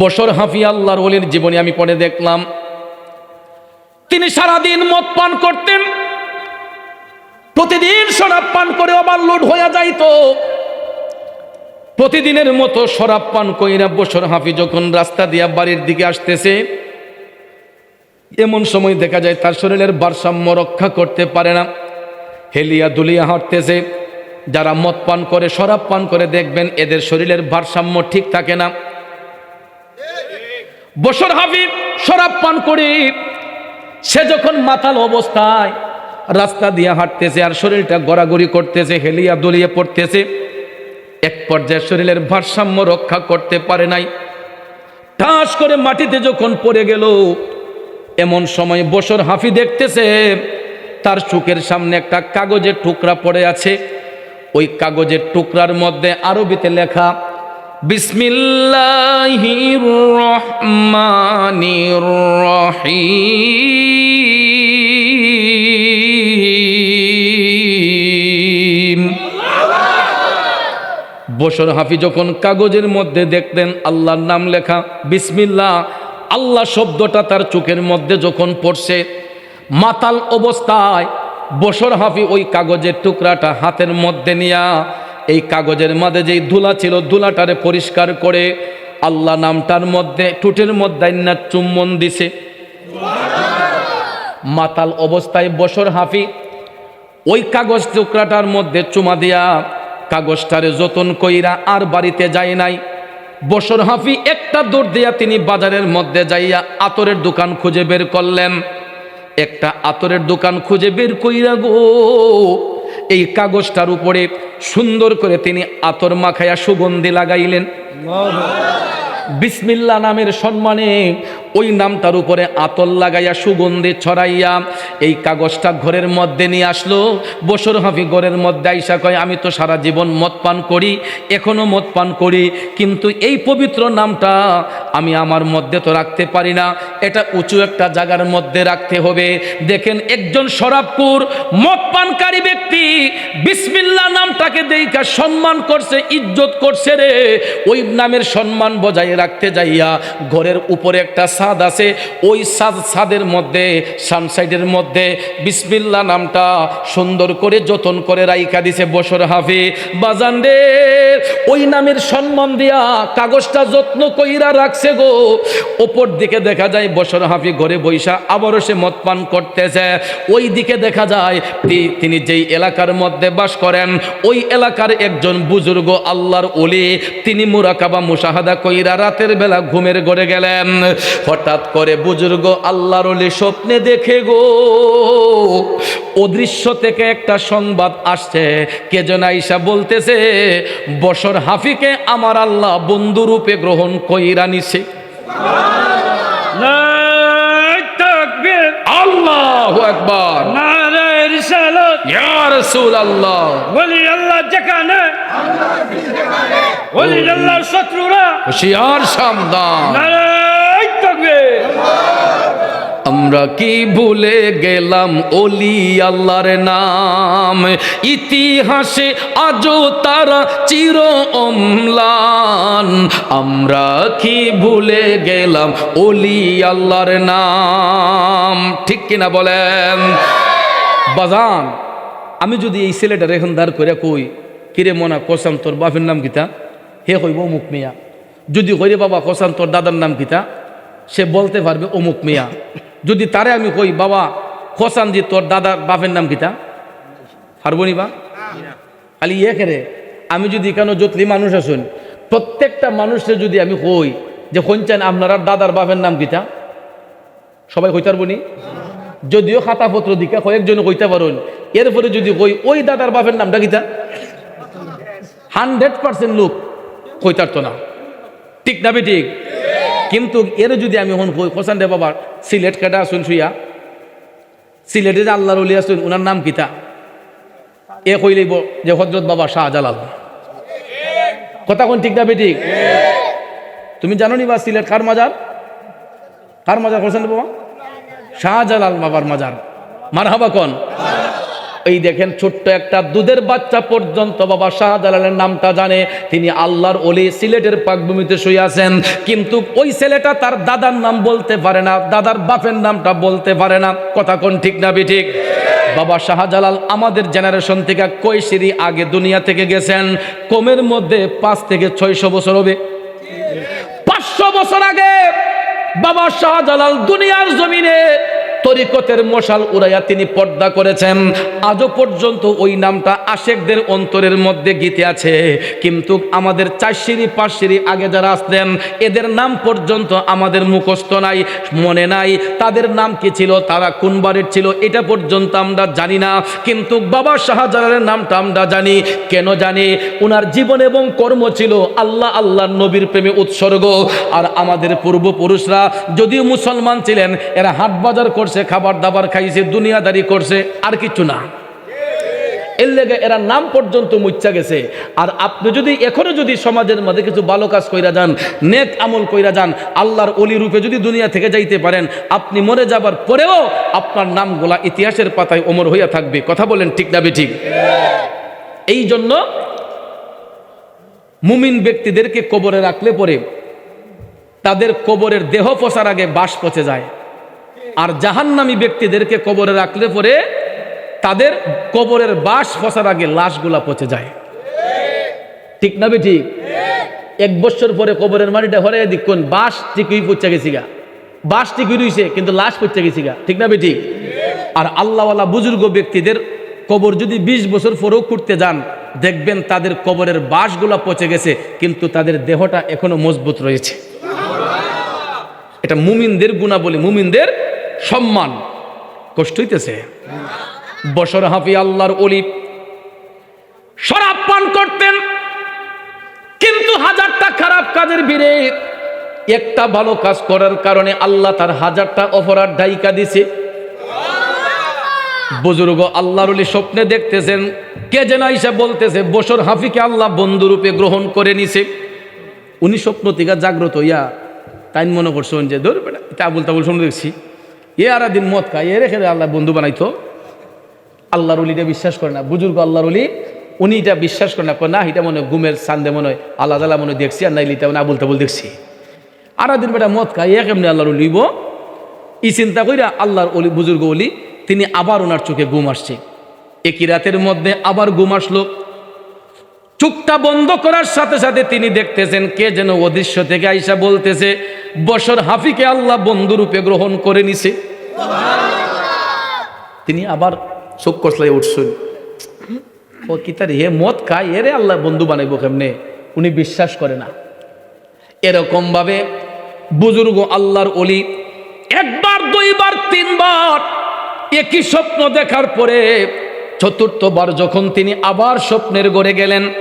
বসর হাফি আল্লাহর ওলির জীবনী আমি পড়ে দেখলাম। তিনি সারাদিন মদ পান করতেন। প্রতিদিন শরাব পান করে ওভারলোড হয়ে যাইতো। প্রতিদিনের মতো শরাব পান কইরা বসর হাফি যখন রাস্তা দিয়া বাড়ির দিকে আসতেছে, এমন সময় দেখা যায় তার শরীরের ভারসাম্য রক্ষা করতে পারে না। হেলিয়া দুলিয়া হাঁটতেছে। যারা মদ পান করে, শরাব পান করে দেখবেন এদের শরীরের ভারসাম্য ঠিক থাকে না। বসর হাফিব শরাব পান করে সে যখন মাতাল অবস্থায় রাস্তা দিয়ে হাঁটতেছে আর শরীরটা গড়াগড়ি করতেছে, হেলিয়া দলিয়ে পড়তেছে, এক পর্যায়ে শরীরের ভারসাম্য রক্ষা করতে পারে নাই। ঠাস করে মাটিতে যখন পড়ে গেল, এমন সময় বসর হাফি দেখতেছে, তার চোখের সামনে একটা কাগজের টুকরা পড়ে আছে। ওই কাগজের টুকরার মধ্যে আরবিতে লেখা বিসমিল্লাহির রহমানির রহিম। বসর হাফি যখন কাগজের মধ্যে দেখতেন আল্লাহর নাম লেখা বিসমিল্লাহ, আল্লাহ শব্দটা তার চোখের মধ্যে যখন পড়ছে, মাতাল অবস্থায় বসর হাফি ওই কাগজের টুকরাটা হাতের মধ্যে নিয়া এই কাগজের মাঝে যেই ধুলা ছিল, ধুলাটারে পরিষ্কার করে আল্লাহ নামটার মধ্যে টুটের মধ্যে চুম্বন দিছে। মাতাল অবস্থায় বসর হাফি, ওই কাগজ টুকরাটার মধ্যে চুমা দিয়া কাগজটারে যতন কইরা আর বাড়িতে যায় নাই। বসর হাফি একটা দৌড় দিয়া তিনি বাজারের মধ্যে যাইয়া আতরের দোকান খুঁজে বের করলেন। একটা আতরের দোকান খুঁজে বের কইরা গো, এই কাগজটার উপরে সুন্দর করে তিনি আতর মাখায়া সুগন্ধি লাগাইলেন। বিসমিল্লা নামের সম্মানে ওই নামটার উপরে আতল লাগাইয়া সুগন্ধি ছড়াইয়া এই কাগজটা ঘরের মধ্যে নিয়ে আসলো। বসর হাফি ঘরের মধ্যে আইসা কয়, আমি তো সারা জীবন মদ পান করি, এখনও মদ পান করি, কিন্তু এই পবিত্র নামটা আমি আমার মধ্যে তো রাখতে পারি না। এটা উঁচু একটা জায়গার মধ্যে রাখতে হবে। দেখেন একজন শরাবপুর মদ পানকারী ব্যক্তি বিসমিল্লা নামটাকে দেইকা সম্মান করছে, ইজ্জত করছে রে। ওই নামের সম্মান বজায় রাখতে যাইয়া ঘরের উপরে একটা ছাদ আছে, ওই ছাদ ছাদের মধ্যে সানসাইডের মধ্যে বিসমিল্লা নামটা সুন্দর করে যতন করে রাইকা দিছে বসর হাফি বাজান ওই নামের সম্মান দিয়া কাগজটা যত্ন কইরা রাখছে গো। ওপর দিকে দেখা যায় বসর হাফি ঘরে বৈশা আবারও সে মদ পান করতেছে। ওই দিকে দেখা যায় তিনি যেই এলাকার মধ্যে বাস করেন, ওই এলাকার একজন বুজুর্গ আল্লাহর ওলি, তিনি মুরাকাবা মুশাহাদা কইরা রাতের বেলা ঘুমের ঘরে গেলেন। হঠাৎ করে বুজুর্গ আল্লাহর স্বপ্নে দেখে গো। অদৃশ্য থেকে একটা সংবাদ আসছে। কে যেন আইসা বলতেছে বসর হাফিকে আমার আল্লাহ বন্ধুরূপে গ্রহণ কইরা নিছে। আল্লাহু আকবার। নারায়ে রিসালাত। ইয়া আমরা কি ভুলে গেলাম ওলি আল্লাহর নাম? ইতিহাসে আজও তারা চির অম্লান। আমরা কি ভুলে গেলাম ওলি আল্লাহর নাম? ঠিক কিনা বলেন? বাজান, আমি যদি এই ছেলেটা রেখন দাঁড় করে কই, কিরে মনা, কসাম, তোর বাপের নাম কিতা? হে কইব অমুক মিয়া। যদি কইরে, বাবা, কসাম, তোর দাদার নাম কিতা? সে বলতে পারবে, অমুক মিয়া, যদি তারে আমি কই, বাবা খোসান জি, তোর দাদার বাপের নাম কিতা? পারবনি বা? খালি ইয়ে কেরে, আমি যদি কেন যতলি মানুষ আসুন প্রত্যেকটা মানুষের যদি আমি কই যে কইছেন আপনার দাদার বাপের নাম কিতা? সবাই কইতে পারবনি যদিও খাতাপত্র দিকে কয়েকজন কইতে পারুন, এরপরে যদি কই, ওই দাদার বাপের নামটা কিতা? হান্ড্রেড পার্সেন্ট লোক কইতারতো না। ঠিক না ঠিক? কিন্তু এর যদি আমি হন কই, কোসান রে বাবা, সিলেট কাটা আসুন শুইয়া? সিলেটে যে আল্লাহর উলি আসুন ওনার নাম কিতা? এ কইলেইব যে হজরত বাবা শাহজালাল। কথা কোন ঠিক না ঠিক তুমি জানো নি বা সিলেট কার মাজার? কার মাজার কোসান বাবা? শাহজালাল বাবার মাজার। মার হাবা কন? এই দেখেন ছোট্ট একটা দুধের বাচ্চা পর্যন্ত বাবা শাহজালালের নামটা জানে। তিনি আল্লাহর ওলি, সিলেটের পাকভূমিতে শুয়ে আছেন। কিন্তু ওই ছেলেটা তার দাদার নাম বলতে পারে না, দাদার বাপের নামটা বলতে পারে না। কথা কোন ঠিক না বি ঠিক বাবা শাহজালাল আমাদের জেনারেশন থেকে কৈশিরি আগে দুনিয়া থেকে গেছেন। কমের মধ্যে পাঁচ থেকে ছয়শো বছর হবে। পাঁচশো বছর আগে বাবা শাহজালাল দুনিয়ার জমিনে তরিকতের মশাল উড়াইয়া তিনি পর্দা করেছেন। আজও পর্যন্ত ওই নামটা আশেকদের অন্তরের মধ্যে গীতে আছে। কিন্তু আমাদের চারশিরি পাঁচশিরি আগে যারা আসতেন, এদের নাম পর্যন্ত আমাদের মুখস্থ নাই, মনে নাই। তাদের নাম কি ছিল, তারা কোন বাড়ির ছিল, এটা পর্যন্ত আমরা জানি না। কিন্তু বাবা শাহজালালের নামটা আমরা জানি। কেন জানি? ওনার জীবন এবং কর্ম ছিল আল্লাহ আল্লাহর নবীর প্রেমে উৎসর্গ। আর আমাদের পূর্বপুরুষরা, যদিও মুসলমান ছিলেন, এরা হাট বাজার করছে খাবার দাবার খাইছে, দুনিয়াদারি করছে, আর কিছু না। এর লেগে এরা নাম পর্যন্ত মুচ্ছা গেছে। আর আপনি যদি এখনও যদি সমাজের মধ্যে কিছু ভালো কাজ কইরা যান, নেক আমল কইরা যান, আল্লাহর অলি রূপে যদি দুনিয়া থেকে যাইতে পারেন, আপনি মরে যাবার পরেও আপনার নামগুলা ইতিহাসের পাতায় অমর হইয়া থাকবে। কথা বলেন ঠিক না ঠিক এই জন্য মুমিন ব্যক্তিদেরকে কবরে রাখলে পরে তাদের কবরের দেহ পচার আগে বাস পচে যায়। আর জাহান্নামী ব্যক্তিদেরকে কবরে রাখলে পরে তাদের কবরের বাস ফসার আগে লাশগুলা পচে যায়। ঠিক না ঠিক? এক বছর পরে কবরের মাটিটা হরে দেখুন বাস ঠিকই পচে গেছি গা। বাস ঠিকই রইছে, কিন্তু লাশ পচে গেছি গা। ঠিক না ঠিক? আর আল্লাহওয়ালা বুজুর্গ ব্যক্তিদের কবর যদি ২০ বছর পরেও করতে যান, দেখবেন তাদের কবরের বাসগুলা পচে গেছে, কিন্তু তাদের দেহটা এখনও মজবুত রয়েছে। এটা মুমিনদের গুণাবলী মুমিনদের সম্মান। কষ্ট হইতেছে। বসর হাফি আল্লাহর অলি শরাব পান করতেন। কিন্তু হাজারটা খারাপ কাজের ভিড়ে একটা ভালো কাজ করার কারণে আল্লাহ তার হাজারটা অপরাধ ডাইকা দিছে। বুজুর্গ আল্লাহর স্বপ্নে দেখতেছেন, কে যেন আইসা বলতেছে, বসর হাফিকে আল্লাহ বন্ধুরূপে গ্রহণ করে নিছে। উনি স্বপ্ন থেকে জাগ্রত হইয়া তাই মনে করছেন যে, ধর বেটা, এটা আবুল তাবুল শুনে দেখছি। এ আর দিন মদ খায়, এ রেখে আল্লাহ বন্ধু বানাইতো। আল্লাহর উলিটা বিশ্বাস করে না। বুজুর্গ আল্লাহর উলি উনি এটা বিশ্বাস করে না। না, এটা মনে ঘুমের সান্দে মনে হয় আল্লাহ তালা মনে দেখছি, আর নাইলে এটা মানে আবুল তাবুল দেখছি। আর দিন বেটা মদ খায়, এ কেমনি আল্লাহর উলিব ই চিন্তা কইরা আল্লাহর অলি বুজুর্গ অলি তিনি আবার ওনার চোখে ঘুম আসছে। একই রাতের মধ্যে আবার ঘুম আসলো। চুপটা বন্ধ করার সাথে সাথে তিনি দেখতেছেন কে যেন অদৃশ্য থেকে আইসা বলতেছে, বসর হাফিকে আল্লাহ বন্ধুরূপে গ্রহণ করে নিছে। তিনি আবার চোখ কসলাই উঠছেন। ও কি তার হে মদ খায়? এরে আল্লাহ বন্ধু বানাইব কেমনে? উনি বিশ্বাস করে না। এরকম ভাবে বুজুর্গ আল্লাহর অলি একবার, দুইবার, তিনবার একই স্বপ্ন দেখার পরে চতুর্থবার যখন তিনি আবার স্বপ্নের গড়ে গেলেন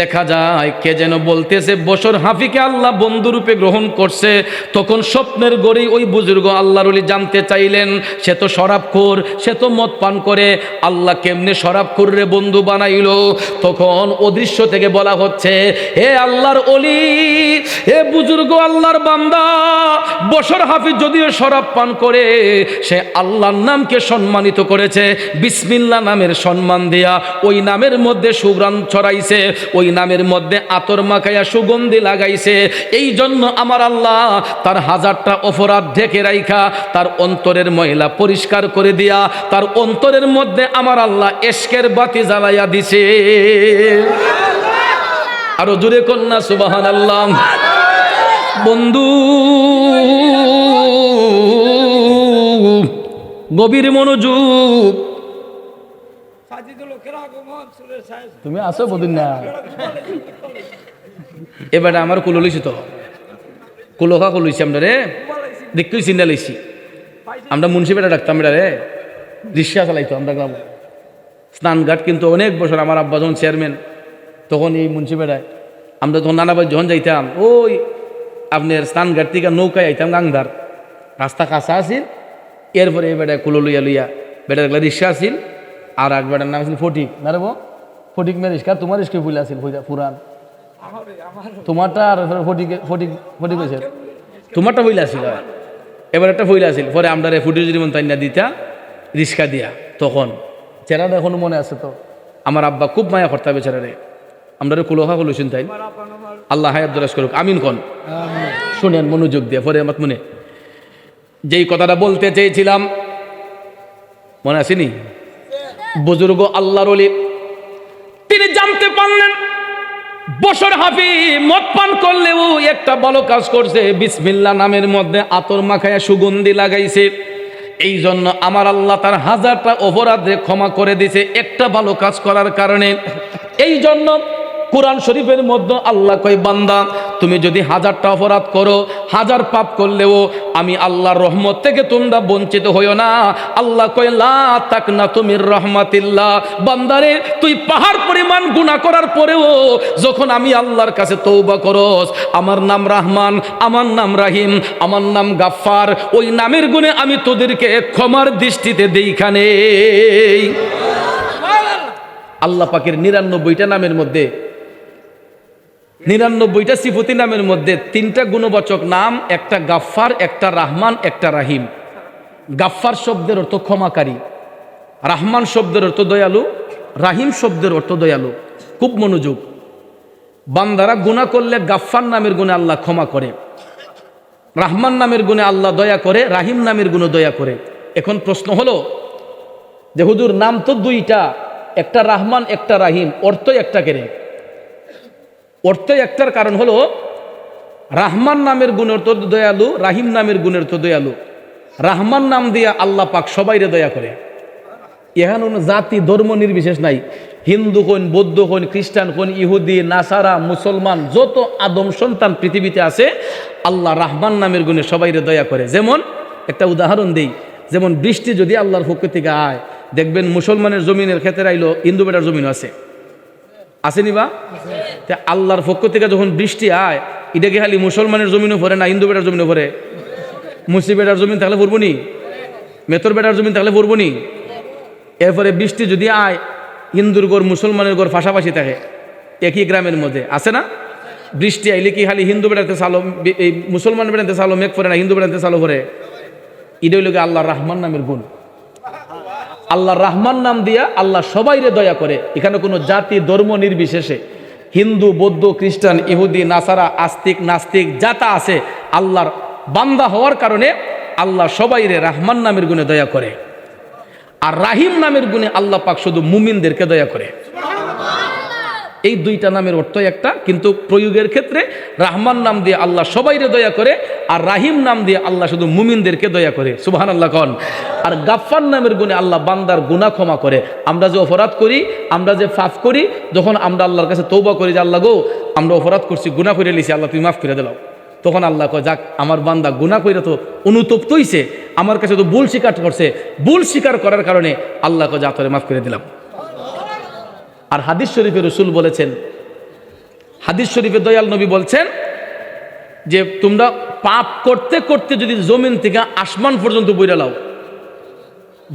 দেখা যায়, কে যেন বলতেছে, বসর হাফিকে আল্লাহ বন্ধুরূপে গ্রহণ করছে। তখন স্বপ্নের গড়েই ওই বুজুর্গ আল্লাহর অলি জানতে চাইলেন, সে তো শরাবখোর সে তো মদ পান করে, আল্লাহ কেমনে শরাবখোর রে বন্ধু বানাইল? তখন অদৃশ্য থেকে বলা হচ্ছে, হে আল্লাহর অলি হে বুজুর্গ আল্লাহর বান্দা, বসর হাফিজ যদিও শরাব পান করে, সে আল্লাহর নামকে সম্মানিত করেছে। বিসমিল্লা নামের সম্মান দেয়া, ওই নামের মধ্যে সুগ্রাম ছড়াইছে। ওই নামের মধ্যে আতর মাখাইয়া সুগন্ধি লাগাইছে। এই জন্য আমার আল্লাহ তার হাজারটা অপরাধ ঢেকে রাইখা, তার অন্তরের মহিলা পরিষ্কার করে দিয়া, তার অন্তরের মধ্যে আমার আল্লাহ এশকের বাতি জ্বালাইয়া দিছে। আরও জুড়ে কন্যা সুবাহান আল্লাহ বন্ধু, গভীর মনোযোগ তুমি আসো বদিন না। এবারে আমার কুলো লইছি তো। কুলোখা কুলইছি আমরা রে। দেখতেই চিন্তা লইছি আমরা মুন্সিপেটা ডাকতাম এটা রে। রিক্সা চালাইতো আমরা গ্রাম। স্নানঘাট কিন্তু অনেক বছর আমার আব্বা যখন চেয়ারম্যান তখন এই মুন্সিপেটায় আমরা তখন নানাবাই যখন যাইতাম ওই আপনার স্নানঘাট থেকে নৌকায় আইতাম গাংধার। রাস্তা কাঁচা আছিল। এরপরে এই বেটায় কুলো লইয়া লইয়া বেটার রিক্সা আছিল। আর এক বেটার নাম আছিল ফটিক। না রে? ফটিক মে রিক্সা তোমার রিক্সা ফুলে আছিল পুরান। তোমারটা আর ফটিক ফটিক ফটিক হয়েছে। তোমারটা বইলা আছিল এবার একটা বইলা আছিল পরে আমরা রে ফুটি যদি মন তাই না দিতা রিক্সা দিয়া, তখন। চেহারাটা এখনও মনে আছে তো? আমার আব্বা খুব মায়া করতে হবে চেহারে আমরা কুলোহা হলো তাই আল্লাহ হায়াত দরাজ করুক, আমিন কন। শুনেন মনোযোগ দিয়ে, পরে আমার মনে। যেই কথাটা বলতে চেয়েছিলাম, মনে আসেনি বুজুর্গ আল্লাহর তিনি জানতে পারলেন বছর হাফি মদ পান করলেও একটা ভালো কাজ করছে। বিসমিল্লা নামের মধ্যে আতর মাখায় সুগন্ধি লাগাইছে। এই জন্য আমার আল্লাহ তার হাজারটা অপরাধে ক্ষমা করে দিছে একটা ভালো কাজ করার কারণে। এই জন্য কোরআন শরীফের মধ্যে আল্লাহ কয় বান্দা তুমি যদি হাজারটা অপরাধ করো হাজার পাপ করলেও আমি আল্লাহর রহমত থেকে তোমরা বঞ্চিত হইও না। আল্লাহ কয় লা তাক না তুমি রহমাতিল্লাহ। বান্দারে তুই পাহাড় পরিমাণ গুণা করার পরেও যখন আমি আল্লাহর কাছে তৌবা করস আমার নাম রাহমান আমার নাম রাহিম আমার নাম গাফফার ওই নামের গুণে আমি তোদেরকে ক্ষমার দৃষ্টিতে দেইখানে আল্লাহ পাকের নিরানব্বইটা নামের মধ্যে নিরানব্বইটা সিফতি নামের মধ্যে তিনটা গুণবাচক নাম, একটা গাফফার, একটা রাহমান, একটা রাহিম। গাফফার শব্দের অর্থ ক্ষমাকারী, রাহমান শব্দের অর্থ দয়ালু, রাহিম শব্দের অর্থ দয়ালু। খুব মনোযোগ। বান্দারা গুণা করলে গাফফার নামের গুণে আল্লাহ ক্ষমা করে। রাহমান নামের গুণে আল্লাহ দয়া করে, রাহিম নামের গুণে দয়া করে। এখন প্রশ্ন হলো যে হুজুর, নাম তো দুইটা, একটা রাহমান, একটা রাহিম। অর্থ একটা কেড়ে? অর্থ একটার কারণ হলো রাহমান নামের গুণের তো দয়ালু, রাহিম নামের গুণের তো দয়ালু। রাহমান নাম দিয়া আল্লাহ পাক সবাইরে দয়া করে। এখানে কোনো জাতি, ধর্ম নির্বিশেষ নাই। হিন্দু হন বৌদ্ধ হন খ্রিস্টান হন ইহুদি, নাসারা, মুসলমান, যত আদম সন্তান পৃথিবীতে আছে, আল্লাহ রাহমান নামের গুণে সবাইরে দয়া করে। যেমন একটা উদাহরণ দিই, যেমন বৃষ্টি যদি আল্লাহর পক্ষ থেকে আয়, দেখবেন মুসলমানের জমিনের ক্ষেত্রে আইলো হিন্দু বেটার জমিন আছে। আসেনি বা? আল্লাহর পক্ষ থেকে যখন বৃষ্টি আয়, এটা কি খালি মুসলমানের জমিনও ভরে না হিন্দু বেটার জমিনও ভরে? মুসলিম বেটার জমিন থাকলে পড়ব নি? মেতর বেটার জমিন থাকলে পড়ব নি? এরপরে বৃষ্টি যদি আয়, হিন্দুর ঘর, মুসলমানের গড় পাশাপাশি থাকে। একই গ্রামের মধ্যে। আছে না? বৃষ্টি আইলে কি খালি হিন্দু বেড়াতে সালো এই মুসলমান বেড়াতে সালো মেঘ পরে না, হিন্দু বেড়াতে সালো ভরে? এটা গিয়ে আল্লাহ রাহমান নামের গুণ। আল্লাহ রাহমান নাম দিয়া আল্লাহ সবাইরে দয়া করে। এখানে কোনো জাতি, ধর্ম নির্বিশেষে। হিন্দু, বৌদ্ধ, খ্রিস্টান, ইহুদি, নাসারা, আস্তিক, নাস্তিক, যাতা আছে, আল্লাহর বান্দা হওয়ার কারণে আল্লাহ সবাইরে রাহমান নামের গুণে দয়া করে। আর রাহিম নামের গুণে আল্লাহ পাক শুধু মুমিনদেরকে দয়া করে। এই দুইটা নামের অর্থ একটা। কিন্তু প্রয়োগের ক্ষেত্রে রাহমান নাম দিয়ে আল্লাহ সবাইরে দয়া করে, আর রাহিম নাম দিয়ে আল্লাহ শুধু মুমিনদেরকে দয়া করে। সুবাহান আল্লাহ কন। আর গাফফার নামের গুণে আল্লাহ বান্দার গুণা ক্ষমা করে। আমরা যে অপরাধ করি, আমরা যে ফাফ করি, যখন আমরা আল্লাহর কাছে তৌবা করি যে, আল্লাহ গো, আমরা অপরাধ করছি গুণা করে লিছি আল্লাহ তুমি মাফ করে দিলাও তখন আল্লাহ কয়, যাক, আমার বান্দা গুণা করে তো অনুতপ্ত হইছে, আমার কাছে তো ভুল স্বীকার করছে। ভুল স্বীকার করার কারণে আল্লাহ কয়, যা তোরে মাফ করে দিলাম। আর হাদিস শরীফে রসুল বলেছেন, হাদিস শরীফে দয়াল নবী বলছেন যে, তোমরা পাপ করতে করতে যদি জমিন থেকে আসমান পর্যন্ত বইরে লাও,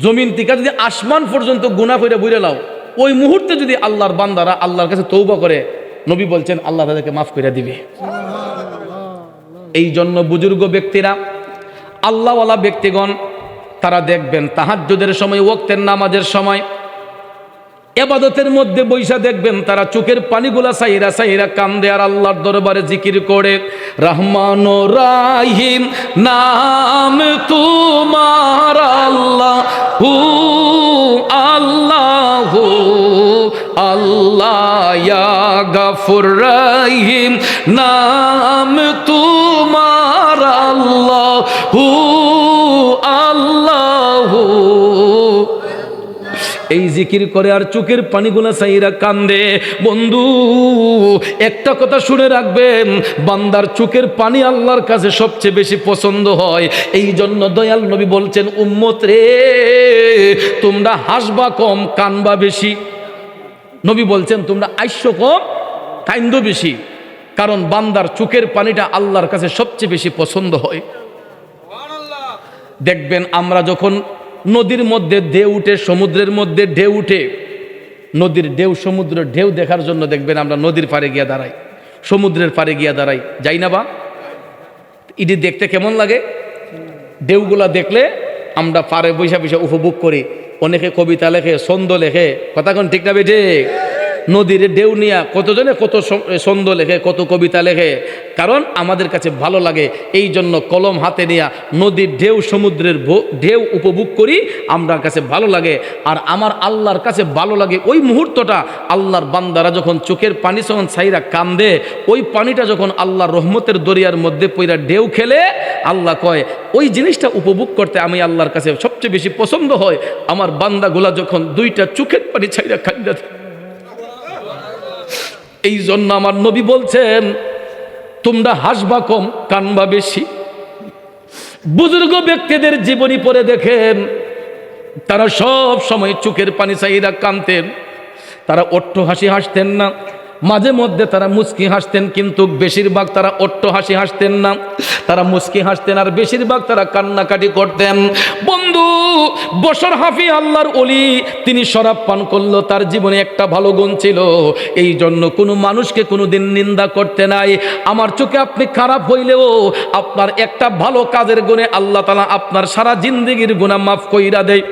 জমিন থেকে যদি আসমান পর্যন্ত গুণা করে বইরে লাও, ওই মুহূর্তে যদি আল্লাহর বান্দারা আল্লাহর কাছে তৌবা করে, নবী বলছেন, আল্লাহ তাদেরকে মাফ করে দিবে। এই জন্য বুজুর্গ ব্যক্তিরা, আল্লাহওয়ালা ব্যক্তিগণ, তারা দেখবেন তাহাজ্জুদের সময় ওক্তের নামাজের সময় এবাদতের মধ্যে বৈশা দেখবেন, তারা চোখের পানিগুলা সাইরা সাইরা কান্দে আর আল্লাহর দরবারে জিকির করে। রহমান রাহিম, নাম তোমার আল্লাহ, হু আল্লাহ হু আল্লাহ গাফুর রাহিম, নাম তোমার আল্লাহ, হু এই জিকির করে আর চোখের পানিগুলা সাইরা কান্দে। বন্ধু, একটা কথা শুনে রাখবেন, বান্দার চোখের পানি আল্লাহর কাছে সবচেয়ে বেশি পছন্দ হয়। এই জন্য দয়াল নবী বলছেন, উম্মত রে, তোমরা হাসবা কম, কানবা বেশি। নবী বলছেন, তোমরা আইস্য কম, কাইন্দ বেশি। কারণ বান্দার চোখের পানিটা আল্লাহর কাছে সবচেয়ে বেশি পছন্দ হয়। দেখবেন আমরা যখন নদীর মধ্যে ঢেউ উঠে, সমুদ্রের মধ্যে ঢেউ উঠে। নদীর ঢেউ, সমুদ্র ঢেউ দেখার জন্য দেখবেন আমরা নদীর পাড়ে গিয়া দাঁড়াই, সমুদ্রের পাড়ে গিয়া দাঁড়াই। যাই না বা? ইডি দেখতে কেমন লাগে? ঢেউগুলা দেখলে আমরা পারে বৈশা বৈশা উপভোগ করি। অনেকে কবিতা লেখে, ছন্দ লেখে। কথা কোন ঠিক না বেঠে নদীর ঢেউ নিয়া কতজনে কত ছন্দ লেখে, কত কবিতা লেখে। কারণ আমাদের কাছে ভালো লাগে এই জন্য কলম হাতে নিয়া নদীর ঢেউ, সমুদ্রের ঢেউ উপভোগ করি আমার কাছে ভালো লাগে। আর আমার আল্লাহর কাছে ভালো লাগে ওই মুহূর্তটা, আল্লাহর বান্দারা যখন চোখের পানি যখন ছাইরা কান্দে, ওই পানিটা যখন আল্লাহর রহমতের দরিয়ার মধ্যে পইরা ঢেউ খেলে, আল্লাহ কয়, ওই জিনিসটা উপভোগ করতে আমি আল্লাহর কাছে সবচেয়ে বেশি পছন্দ হয়। আমার বান্দাগুলা যখন দুইটা চোখের পানি ছাইরা কান্দা এই জন্য আমার নবী বলছেন, তোমরা হাসবা কম, কানবা বেশি। বুজুর্গ ব্যক্তিদের জীবনী পরে দেখেন, তারা সব সময় চোখের পানি চাহিদা কানতেন, তারা অট্ট হাসি হাসতেন না। মাঝে মধ্যে তারা মুচকি হাসতেন, কিন্তু বেশিরভাগ তারা অট্ট হাসি হাসতেন না। তারা মুচকি হাসতেন আর বেশিরভাগ তারা কান্নাকাটি করতেন। বন্ধু বসর হাফি আল্লাহর অলি তিনি শরাব পান করল, তার জীবনে একটা ভালো গুণ ছিল। এই জন্য কোনো মানুষকে কোনো দিন নিন্দা করতে নাই। আমার চোখে আপনি খারাপ হইলেও আপনার একটা ভালো কাজের গুণে আল্লাহ তালা আপনার সারা জিন্দগির গুণা মাফ কইরা দেয়।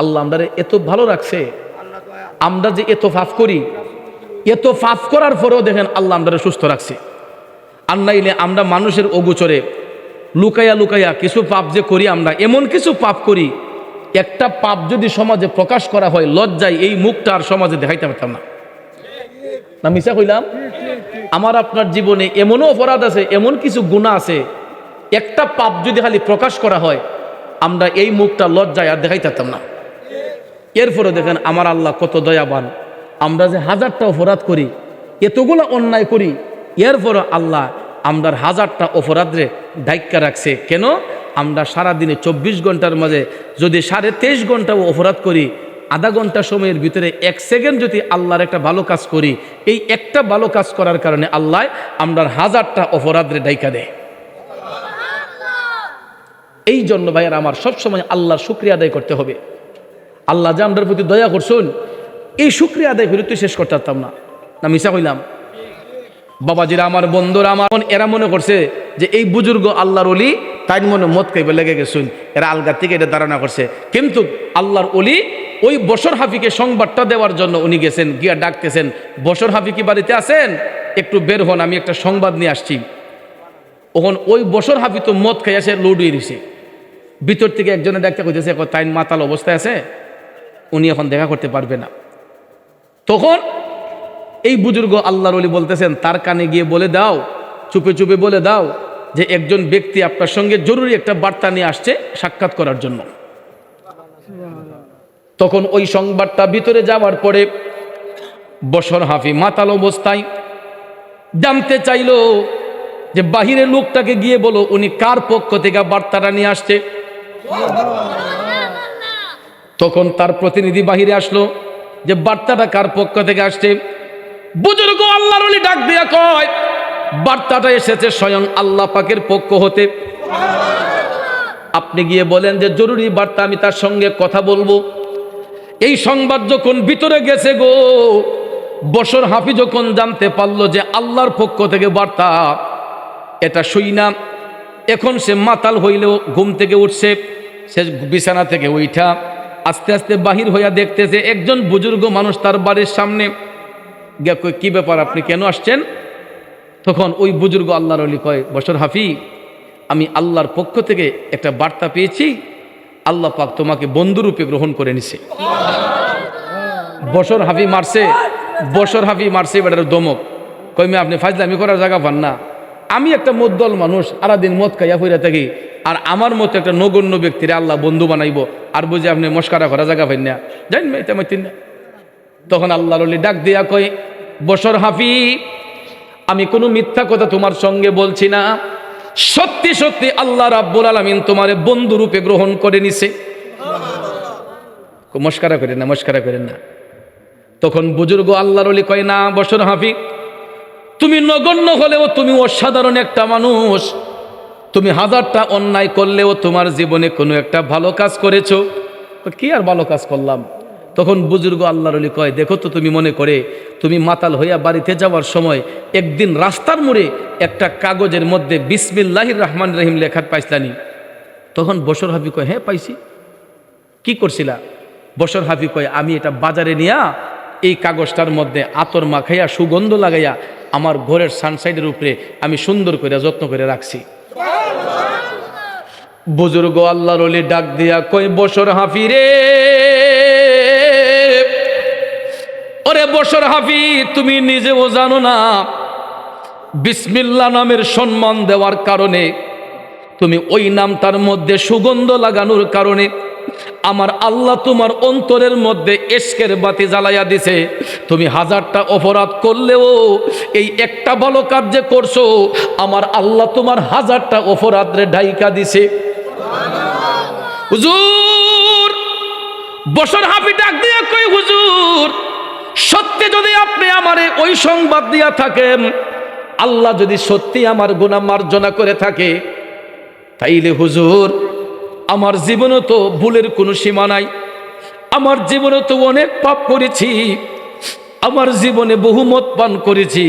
আল্লাহ আমরা এত ভালো রাখছে। আমরা যে এত ফাফ করি এত ফাফ করার পরেও দেখেন আল্লাহ আমরা সুস্থ রাখছে। আর নাইলে আমরা মানুষের অগুচরে লুকাইয়া লুকাইয়া কিছু পাপ যে করি আমরা, এমন কিছু পাপ করি, একটা পাপ যদি সমাজে প্রকাশ করা হয়, লজ্জায় এই মুখটা আর সমাজে দেখাইতে পারতাম না। না মিশা কইলাম? আমার আপনার জীবনে এমনও অপরাধ আছে, এমন কিছু গুণা আছে, একটা পাপ যদি খালি প্রকাশ করা হয়, আমরা এই মুখটা লজ্জায় আর দেখাইতে পারতাম না। এরপরে দেখেন আমার আল্লাহ কত দয়াবান। আমরা যে হাজারটা অপরাধ করি, এতগুলো অন্যায় করি, এরপরে আল্লাহ আমরার হাজারটা অপরাধরে দায়িত্ব রাখছে। কেন? আমরা সারাদিনে চব্বিশ ঘণ্টার মাঝে যদি সাড়ে তেইশ ঘন্টাও অপরাধ করি, আধা ঘণ্টা সময়ের ভিতরে এক সেকেন্ড যদি আল্লাহর একটা ভালো কাজ করি, এই একটা ভালো কাজ করার কারণে আল্লাহ আমরার হাজারটা অপরাধরে দায়িকা দেয়। এই জন্য ভাইয়ের আমার সবসময় আল্লাহর শুক্রিয়া আদায় করতে হবে। আল্লাহ যে আমরার প্রতি দয়া করছুন, এই শুক্রিয়া আদায় করে তুই শেষ করতে পারতাম না। না মিশা কইলাম। বাবাজিরা, আমার বন্ধুরা, আমার এরা মনে করছে যে এই বুজুর্গ আল্লাহর অলি তাই মনে মত খাইবে লেগে গেছুন। এরা আলগা থেকে এটা ধারণা করছে। কিন্তু আল্লাহর অলি ওই বসর হাফিকে সংবাদটা দেওয়ার জন্য উনি গেছেন, গিয়া ডাকতেছেন, বসর হাফি কি বাড়িতে আছেন? একটু বের হন, আমি একটা সংবাদ নিয়ে আসছি। ওখন ওই বসর হাফি তো মদ খাই আসে লোড রয়েছে ভিতর থেকে একজনে ডাকতে কইতেছে তাইন মাতাল অবস্থায় আছে? উনি এখন দেখা করতে পারবে না। তখন এই বুজুর্গ আল্লাহর অলি বলতেছেন, তার কানে গিয়ে বলে দাও, চুপে চুপে বলে দাও যে একজন ব্যক্তি আপনার সঙ্গে জরুরি একটা বার্তা নিয়ে আসছে সাক্ষাৎ করার জন্য। তখন ওই সংবাদটা ভিতরে যাওয়ার পরে বসর হাফি মাতাল অবস্থায় জানতে চাইলো যে বাহিরের লোকটাকে গিয়ে বলো, উনি কার পক্ষ থেকে বার্তাটা নিয়ে আসছে? তখন তার প্রতিনিধি বাহিরে আসলো যে, বার্তাটা কার পক্ষ থেকে আসছে? বুজুর্গ, আল্লাহর ওলি ডাক দিয়া কয়, বার্তাটা এসেছে স্বয়ং আল্লাহ পাকের পক্ষ হতে। আপনি গিয়ে বলেন যে, জরুরি বার্তা, আমি তার সঙ্গে কথা বলব। এই সংবাদ যখন ভিতরে গেছে গো, বসর হাফি যখন জানতে পারল যে আল্লাহর পক্ষ থেকে বার্তা, এটা শুই না। এখন সে মাতাল হইলেও ঘুম থেকে উঠছে, সে বিছানা থেকে উঠা আস্তে আস্তে বাহির হইয়া দেখতেছে, একজন বুজুর্গ মানুষ তার বাড়ির সামনে কি ব্যাপার, আপনি কেন আসছেন? তখন ওই বুজুর্গ আল্লাহর অলি কয়, বসর হাফি আমি আল্লাহর পক্ষ থেকে একটা বার্তা পেয়েছি। আল্লাহ পাক তোমাকে বন্ধুরূপে গ্রহণ করে নিছে। বসর হাফি মারছে, বসর হাফি মারছে বেটার দমক। কইমে আপনি ফাজলামি করার জায়গা পান না। আমি একটা মদ্দল মানুষ আরাদিন মদ খাইয়া ফিরে থাকি, আর আমার মতো একটা নগণ্য ব্যক্তির আল্লাহ বন্ধু বানাইব, আর বুঝে আপনি মস্কারা করা জায়গা পাইন না। জান মেয়ে তেমন না? তখন আল্লাহ রলি ডাক দিয়া কয়, বসর হাফি আমি কোনো মিথ্যা কথা তোমার সঙ্গে বলছি না। সত্যি সত্যি আল্লাহ রাব্বুল আলামিন তোমারে বন্ধু রূপে গ্রহণ করে নিছে। মস্কারা করেন না, মস্কারা করেন না। তখন বুজুর্গ আল্লাহর কয়, না, বসর হাফি তুমি নগণ্য হলেও তুমি অসাধারণ একটা মানুষ। তুমি হাজারটা অন্যায় করলেও তোমার জীবনে কোনো একটা ভালো কাজ করেছ। কি আর ভালো কাজ করলাম? তখন বুজুর্গ আল্লাহর অলি কয়, দেখো তো তুমি মনে করে, তুমি মাতাল হইয়া বাড়িতে যাওয়ার সময় একদিন রাস্তার মোড়ে একটা কাগজের মধ্যে বিসমিল্লাহির রহমান রহিম লেখার পাইছলানি। তখন বসর হাবি কয় হ্যাঁ পাইছি। কি করছিলা? বসর হাফি কয়, আমি এটা বাজারে নিয়া এই কাগজটার মধ্যে আতর মাখাইয়া, সুগন্ধ লাগাইয়া আমার ঘরের সানসাইডের উপরে আমি সুন্দর করে যত্ন করে রাখছি। বুজুর্গ আল্লাহর ডাক দিয়া কই বসর হাফি রে ওরে বসর হাফি তুমি নিজেও জানো না, বিসমিল্লা নামের সম্মান দেওয়ার কারণে, তুমি ওই নামটার মধ্যে সুগন্ধ লাগানোর কারণে আমার আল্লাহ তোমার অন্তরের মধ্যে এসকের বাতি জ্বালাইয়া দিছে। তুমি হাজারটা অপরাধ করলেও এই একটা ভালো কাজ যে করছ, আমার আল্লাহ তোমার হাজারটা অপরাধ রে ঢাইকা দিছে। হুজুর, বসর হাফি ডাক দিয়া কই হুজুর, সত্যি যদি আপনি আমারে ওই সংবাদ দিয়া থাকেন, আল্লাহ যদি সত্যি আমার গুনাহ মার্জনা করে থাকে, তাইলে হুজুর আমার জীবনে তো ভুলের কোনো সীমা নাই। আমার জীবনে তো অনেক পাপ করেছি। আমার জীবনে বহু মত পান করেছি।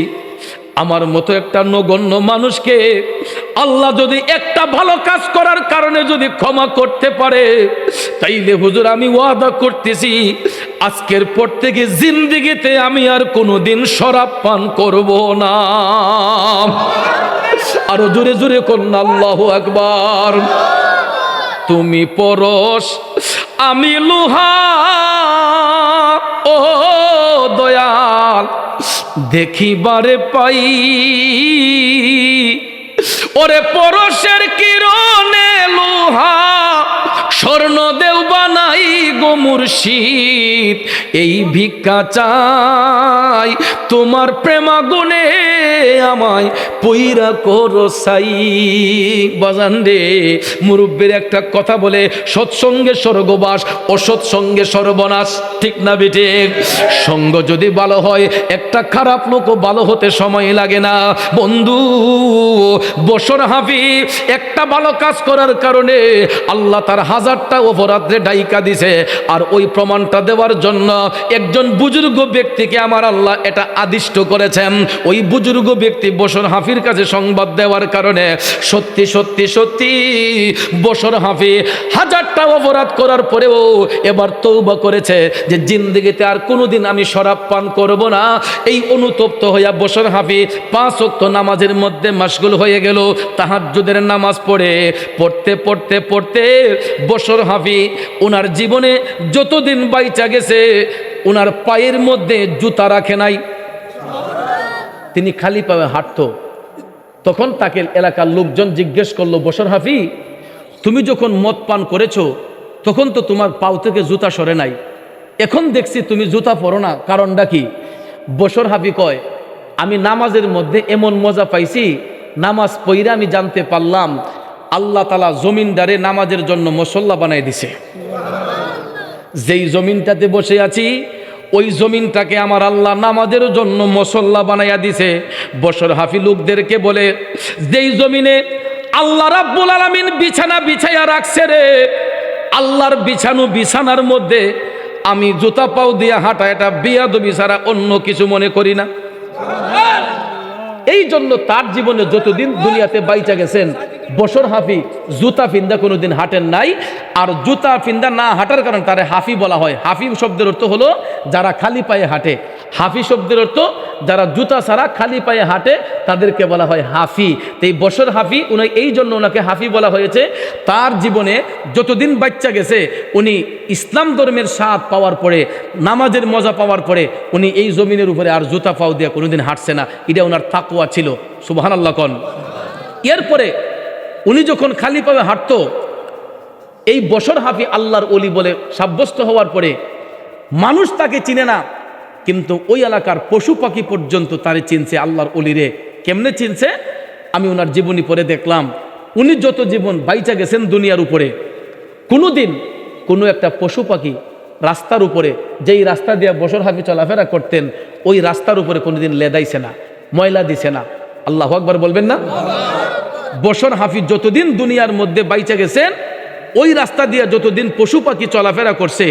আমার মতো একটা নগণ্য মানুষকে আল্লাহ যদি একটা ভালো কাজ করার কারণে যদি ক্ষমা করতে পারে, তাইলে হুজুর আমি ওয়াদা করতেছি, আজকের পর থেকে জিন্দিগিতে আমি আর কোনোদিন শরাব পান করব না। আরও জোরে জোরে কন্যা, আল্লাহ একবার তুমি পরশ আমি লোহা। ও দয়াল দেখি দেখিবারে পাই। ওরে পরশের কিরণে লোহা। স্বর্ণ দেও বানাই গো মুর্শিদ, এই ভিক্ষা চাই। তোমার প্রেমাগুনে আমায় পইরা করো সাই। বাজান রে, মুরব্বীর একটা কথা বলে, সৎসঙ্গে স্বর্গবাস, অসৎসঙ্গে সর্বনাশ। ঠিক না বেটে? সঙ্গ যদি ভালো হয়, একটা খারাপ লোকও ভালো হতে সময় লাগে না। বন্ধু, বসর হাফি একটা ভালো কাজ করার কারণে আল্লাহ তার হাজারটা অপরাধে ডাইকা দিছে। আর ওই প্রমাণটা দেওয়ার জন্য একজন বুজুর্গ ব্যক্তিকে আমার আল্লাহ এটা আদিষ্ট করেছেন। ওই বুজুর্গ ব্যক্তি বসর হাফির কাছে সংবাদ দেওয়ার কারণে সত্যি সত্যি সত্যি বসর হাফি হাজারটা অপরাধ করার পরেও এবার তৌবা করেছে যে জিন্দগিতে আর কোনোদিন আমি শরাব পান করব না। এই অনুতপ্ত হইয়া বসর হাফি পাঁচ অক্ত নামাজের মধ্যে মাসগুল হয়ে গেল। তাহাজ্জুদের নামাজ পড়ে, পড়তে পড়তে পড়তে বসর হাফি ওনার জীবনে যতদিন বাইচা গেছে ওনার পায়ের মধ্যে জুতা রাখে নাই। তিনি খালি পায়ে হাঁটতো। তখন তাকে এলাকার লোকজন জিজ্ঞেস করল বসর হাফি, তুমি যখন মদ পান করেছ, তখন তো তোমার পাও থেকে জুতা সরে নাই। এখন দেখছি তুমি জুতা পরো না। কারণটা কি? বসর হাফি কয়, আমি নামাজের মধ্যে এমন মজা পাইছি, নামাজ পইরা আমি জানতে পারলাম আল্লাহ তালা জমিনদারে নামাজের জন্য মসল্লা বানাই দিছে। যেই জমিনটাতে বসে আছি, ওই জমিনটাকে আমার আল্লাহ নামাজের জন্য মসল্লা বানাইয়া দিছে। বসর হাফি লোকদেরকে বলে, যেই জমিনে আল্লাহ রাব্বুল আলামিন বিছানা বিছাইয়া রাখছে রে, আল্লাহর বিছানো বিছানার মধ্যে আমি জুতা পাও দিয়া হাঁটা, এটা বিয়াদবি ছাড়া অন্য কিছু মনে করি না। এই জন্য তার জীবনে যতদিন দুনিয়াতে বাইচা গেছেন বসর হাফি, জুতা ফিন্দা কোনোদিন হাঁটেন নাই। আর জুতা ফিন্দা না হাঁটার কারণ তারে হাফি বলা হয়। হাফি শব্দের অর্থ হলো যারা খালি পায়ে হাঁটে। হাফি শব্দের অর্থ যারা জুতা ছাড়া খালি পায়ে হাঁটে, তাদেরকে বলা হয় হাফি। তো এই বসর হাফি, উনি এই জন্য ওনাকে হাফি বলা হয়েছে। তার জীবনে যতদিন বাচ্চা গেছে, উনি ইসলাম ধর্মের স্বাদ পাওয়ার পরে, নামাজের মজা পাওয়ার পরে, উনি এই জমিনের উপরে আর জুতা পাও দিয়ে কোনোদিন হাঁটছে না। এটা ওনার তাকুয়া ছিল। সুবাহান আল্লাহ কন। এরপরে উনি যখন খালি পাবে হাঁটতো, এই বসর হাফি আল্লাহর অলি বলে সাব্যস্ত হওয়ার পরে মানুষ তাকে চিনে না, কিন্তু ওই এলাকার পশু পাখি পর্যন্ত তারে চিনছে আল্লাহর অলিরে কেমনে চিনছে? আমি ওনার জীবনী পরে দেখলাম। উনি যত জীবন বাইচা গেছেন দুনিয়ার উপরে কোনো দিন কোনো একটা পশু পাখি রাস্তার উপরে, যেই রাস্তা দিয়ে বসর হাফি চলাফেরা করতেন, ওই রাস্তার উপরে কোনোদিন লেদাইছে না, ময়লা দিছে না। আল্লাহ আকবার বলবেন না? বসর হাফিজ যতদিন দুনিয়ার মধ্যে বাইচা গেছেন, ওই রাস্তা দিয়ে যতদিন পশু পাখি চলাফেরা করছে,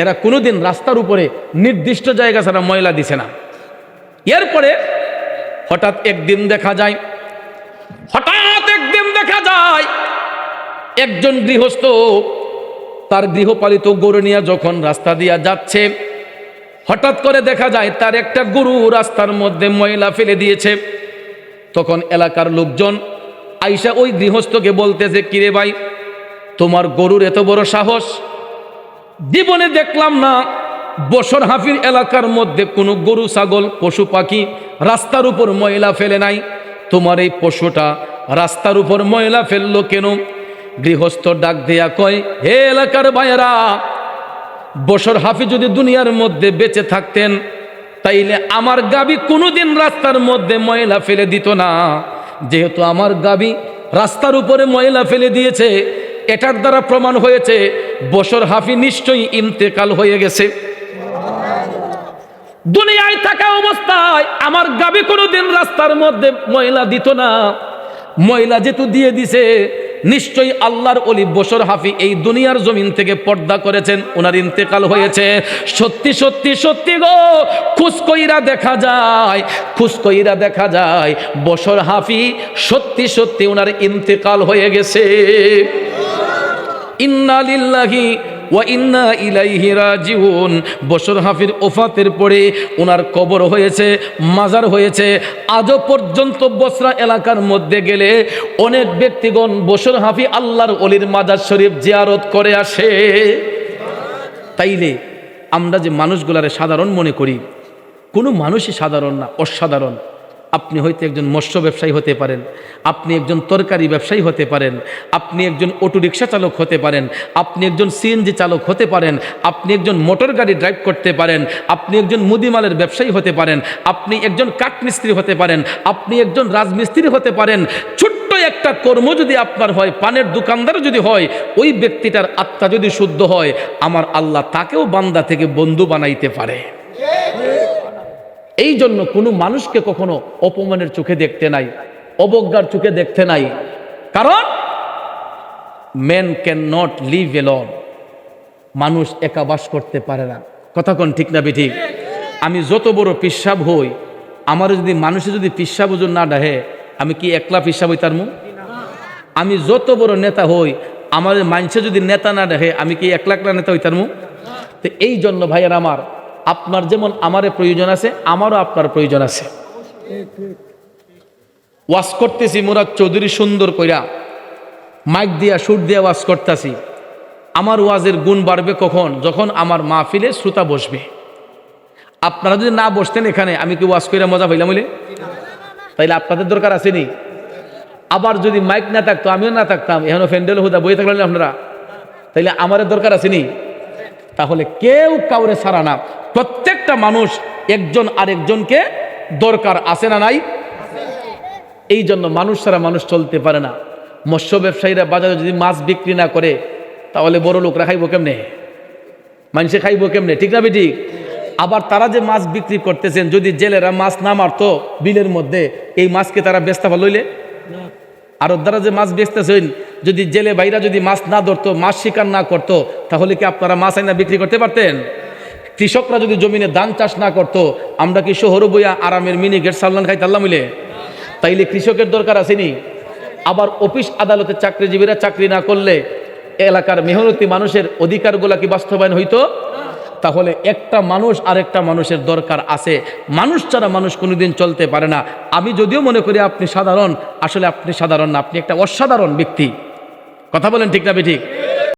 এরা কোনোদিন রাস্তার উপরে নির্দিষ্ট জায়গা ছাড়া ময়লা দিছে না। এরপরে হঠাৎ একদিন দেখা যায়, হঠাৎ একদিন দেখা যায়, একজন গৃহস্থ তার গৃহপালিত গরু নিয়ে যখন রাস্তা দিয়া যাচ্ছে, হঠাৎ করে দেখা যায় তার একটা গরু রাস্তার মধ্যে ময়লা ফেলে দিয়েছে। তখন এলাকার লোকজন আইসা ওই গৃহস্থকে বলতেছে, কিরে ভাই, তোমার গরুর এত বড় সাহস? জীবনে দেখলাম না, বসর হাফির এলাকার মধ্যে কোনো গরু, ছাগল, পশু, পাখি রাস্তার উপর ময়লা ফেলে নাই। তোমার এই পশুটা রাস্তার উপর ময়লা ফেলল কেন? গৃহস্থ ডাক দেয়া কয়, হে এলাকার ভাইয়েরা, বসর হাফি যদি দুনিয়ার মধ্যে বেঁচে থাকতেন, তাইলে আমার গাবি কোনোদিন রাস্তার মধ্যে ময়লা ফেলে দিত না। যেহেতু আমার গাবি রাস্তার উপরে ময়লা ফেলে দিয়েছে, এটার দ্বারা প্রমাণ হয়েছে বসর হাফি নিশ্চয়ই ইন্তেকাল হয়ে গেছে। দুনিয়ায় থাকা অবস্থায় আমার গাবি কোনোদিন রাস্তার মধ্যে ময়লা দিত না। ময়লা যেহেতু দিয়ে দিছে, নিশ্চয়ই আল্লাহর অলি বসর হাফি এই দুনিয়ার জমিন থেকে পর্দা করেছেন ওনার ইন্তেকাল হয়েছে। সত্যি সত্যি সত্যি গো খুসকইরা দেখা যায় খুশকইরা দেখা যায় বসর হাফি সত্যি সত্যি ওনার ইন্তেকাল হয়ে গেছে। ইন্না লিল্লাহি ওয়া ইন্না ইলাইহি বশর হাফির ওফাতের পরে ওনার কবর হয়েছে, মাজার হয়েছে। আজও পর্যন্ত বসরা এলাকার মধ্যে গেলে অনেক ব্যক্তিগণ বশর হাফি আল্লাহর অলির মাজার শরীফ জিয়ারত করে আসে। তাইলে আমরা যে মানুষগুলারে সাধারণ মনে করি, কোনো মানুষই সাধারণ না, অসাধারণ। আপনি হয়তো একজন মৎস্য ব্যবসায়ী হতে পারেন, আপনি একজন তরকারি ব্যবসায়ী হতে পারেন, আপনি একজন অটোরিকশা চালক হতে পারেন, আপনি একজন সিএনজি চালক হতে পারেন, আপনি একজন মোটর গাড়ি ড্রাইভ করতে পারেন, আপনি একজন মুদিমালের ব্যবসায়ী হতে পারেন, আপনি একজন কাঠমিস্ত্রি হতে পারেন, আপনি একজন রাজমিস্ত্রি হতে পারেন, ছোট্ট একটা কর্ম যদি আপনার হয়, পানের দোকানদার যদি হয়, ওই ব্যক্তিটার আত্মা যদি শুদ্ধ হয়, আমার আল্লাহ তাকেও বান্দা থেকে বন্ধু বানাইতে পারে। এই জন্য কোনো মানুষকে কখনো অপমানের চোখে দেখতে নাই, অবজ্ঞার চোখে দেখতে নাই। কারণ men can not live alone মানুষ একা বাস করতে পারে না। কথা কোন ঠিক না ঠিক আমি যত বড় পিসাব হই, আমার যদি মানুষে যদি পিসাব ওজন না ডাহে, আমি কি একলা পিসাব হই তার মুখ আমি যত বড় নেতা হই আমার মানুষে যদি নেতা না দেখে আমি কি একলা একলা নেতা হইতার মুখ তো এই জন্য ভাইয়ের আমার আপনার যেমন আমারে প্রয়োজন আছে, আমারও আপনার প্রয়োজন আছে। ওয়াশ করতেছি মুরাদ চৌধুরী সুন্দর কইরা। মাইক দিয়া, সুর দিয়া ওয়াজ করতেছি। আমার ওয়াজের গুণ বাড়বে কখন? যখন আমার মাহফিলে শ্রোতা বসবে। আপনারা যদি না বসতেন এখানে, আমি কি ওয়াজ কইরা মজা পাইলাম বলে? তাইলে আপনাদের দরকার আসেনি আবার যদি মাইক না থাকতো, আমিও না থাকতাম। এখনও ফ্যান্ডেল হুদা বই থাকলেন আপনারা। তাইলে আমাদের দরকার আসেনি তাহলে কেউ কাউরে ছাড়া না। প্রত্যেকটা মানুষ একজন আরেকজনকে দরকার আছে না নাই? এই জন্য মানুষ ছাড়া মানুষ চলতে পারে না। মৎস্য ব্যবসায়ীরা বাজারে যদি মাছ বিক্রি না করে, তাহলে বড় লোকরা খাইব কেমনে? মানুষে খাইব কেমনে? ঠিক না ঠিক আবার তারা যে মাছ বিক্রি করতেছেন, যদি জেলেরা মাছ না মারতো বিলের মধ্যে, এই মাছকে তারা বেচতে লইলে? আর দ্বারা যে মাছ বেচতেছেন যদি জেলে বাইরা যদি মাছ না ধরতো, মাছ শিকার না করতো, তাহলে কি আপনারা মাছ আইনা বিক্রি করতে পারতেন? কৃষকরা যদি জমিনে ধান চাষ না করতো, আমরা কি শহর বইয়া আরামের মিনি গেট সাল্লান খাই আল্লাহ মিলে? তাইলে কৃষকের দরকার আসেনি। আবার অফিস আদালতে চাকরিজীবীরা চাকরি না করলে এলাকার মেহনতি মানুষের অধিকারগুলা কি বাস্তবায়ন হইতো? তাহলে একটা মানুষ আরেকটা মানুষের দরকার আছে। মানুষ ছাড়া মানুষ কোনোদিন চলতে পারে না। আমি যদিও মনে করি আপনি সাধারণ, আসলে আপনি সাধারণ না, আপনি একটা অসাধারণ ব্যক্তি। কথা বলেন ঠিক না ঠিক